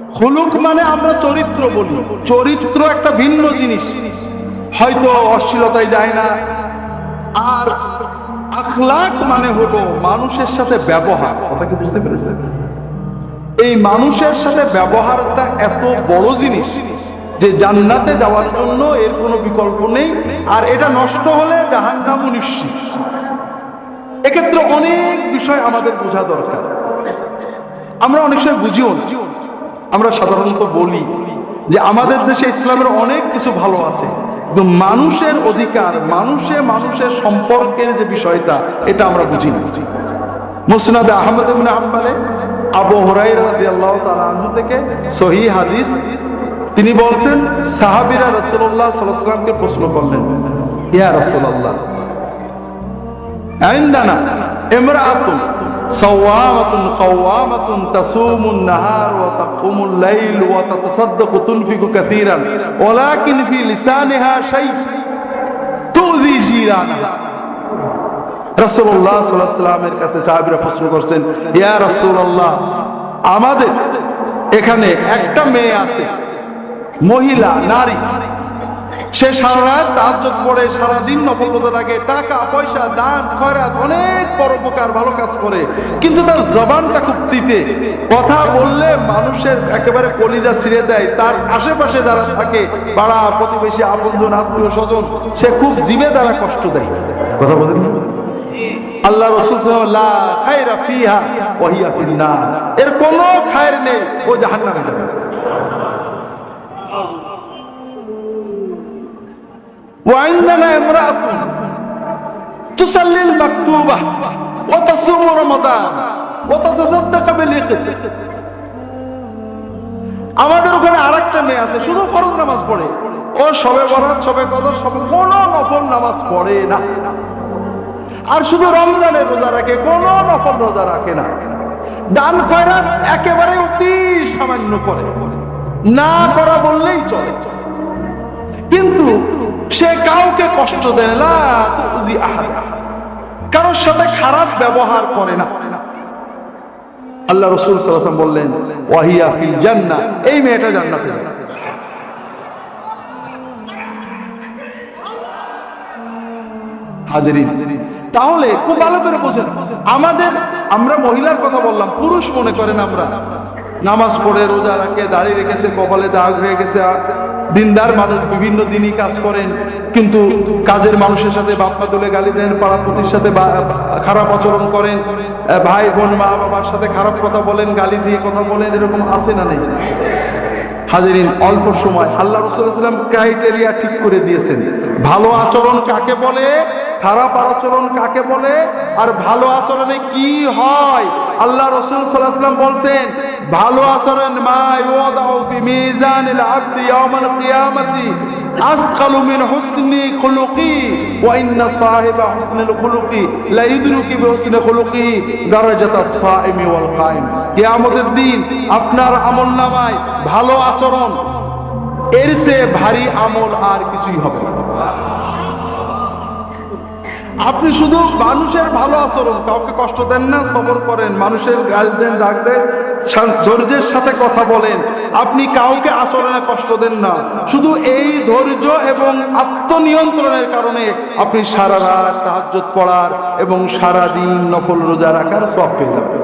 হলুক মানে আমরা চরিত্র বলি। চরিত্র একটা ভিন্ন জিনিস। হয়তো অশ্লীলতায় যায় না। আর আখলাক মানে হলো মানুষের সাথে ব্যবহার। কথা কি বুঝতে পেরেছেন? এই মানুষের সাথে ব্যবহারটা এত বড় জিনিস যে জান্নাতে যাওয়ার জন্য এর কোনো বিকল্প নেই। আর এটা নষ্ট হলে জাহান্নাম নিশ্চিত। এক্ষেত্রে অনেক বিষয় আমাদের বোঝা দরকার। আমরা অনেক সময় বুঝিও না। আমরা সাধারণত বলি যে আমাদের দেশে ইসলামের অনেক কিছু ভালো আছে, কিন্তু মানুষের অধিকার, মানুষে মানুষের সম্পর্কের যে বিষয়টা, এটা আমরা বুঝি না। মুসনাদে আহমদ আহম্বালে আবু হরাই থেকে সহি হাদিস, তিনি বলতেন সাহাবিরা রসুল্লাহ সাল্লামকে প্রশ্ন করলেন, ইয়া রসুল্লাহ আইন্দানা এমরা আতুল صوامة قوامة تصوم النهار وتقوم الليل وتتصدق تنفق كثيرا ولكن في لسانها شيء تؤذي جيرانها রাসূলুল্লাহ সাল্লাল্লাহু আলাইহি সাল্লামের কাছে সাহাবীরা প্রশ্ন করছেন ইয়া রাসূলুল্লাহ আমাদের এখানে একটা মেয়ে আছে মহিলা নারী সে সারা রাত তাহাজ্জুদ পড়ে সারা দিন নফল রোজা রাখে টাকা, পয়সা, দান, খয়রাত অনেক পরোপকার ভালো কাজ করে। কিন্তু তার জবানটা খুব তিতে। কথা বললে মানুষের একেবারে কলিজা ছিঁড়ে দেয়। তার আশেপাশে যারা থাকে পাড়া প্রতিবেশী, আপনজন, আত্মীয় স্বজন, সে খুব জিভে দ্বারা কষ্ট দেয়। কথা বলেন? আল্লাহ রসুল। এর কোনো খায়ের নেই, ও জাহান্নামে যাবে। وعندنا امرأة تصلي المكتوبة وتصوم رمضان وتتصدق بالإخر আমাদের ওখানে আরেকটা মেয়ে আছে শুধু ফরজ নামাজ পড়ে ও সবে বরাত সবে কদর সবে কোনো নফল নামাজ পড়ে না আর শুধু রমজানের রোজা রাখে কোন নফল রোজা রাখে না দান খয়রাত একেবারে অতি সামান্য করে না করা বললেই চলে কিন্তু সে কাউকে কষ্ট দেয় না কারোর সাথে খারাপ ব্যবহার করে না। আল্লাহ রসুল বললেন, ওয়াহিয়া জান্না এই মেয়েটা তাহলে খুব ভালো করে বোঝেন, আমাদের, আমরা মহিলার কথা বললাম, পুরুষ মনে করেন আমরা? নামাজ পড়ে, রোজা রাখে, দাড়ি রেখেছে, কপালে দাগ হয়ে গেছে দিনদার মানুষ বিভিন্ন দিনই কাজ করেন কিন্তু কাজের মানুষের সাথে বাপমা তুলে গালি দেন পাড়াপতির সাথে খারাপ আচরণ করেন ভাই, বোন, মা বাবার সাথে খারাপ কথা বলেন, গালি দিয়ে কথা বলেন, এরকম আছে না নেই? হাজিরিন, অল্প সময়। আল্লাহ রসুল ক্রাইটেরিয়া ঠিক করে দিয়েছেন। ভালো আচরণ কাকে বলে? খারাপ আচরণ কাকে বলে আর ভালো আচরণে কি হয়? আল্লাহ রসুল সাল্লাম বলছেন, ভালো আচরণ দিন আপনার আমলনামায় ভালো আচরণ, এর চেয়ে ভারী আমল আর কিছুই হবে আপনি শুধু মানুষের ভালো আচরণ, কাউকে কষ্ট দেন না, সবর করেন, মানুষের গাল দেন ডাক দেন ধৈর্যের সাথে কথা বলেন। আপনি কাউকে আচরণে কষ্ট দেন না। শুধু এই ধৈর্য এবং আত্মনিয়ন্ত্রণের কারণে আপনি সারা রাত তাহাজ পড়ার এবং সারা দিন নফল রোজা রাখার সব পেয়ে যাবেন।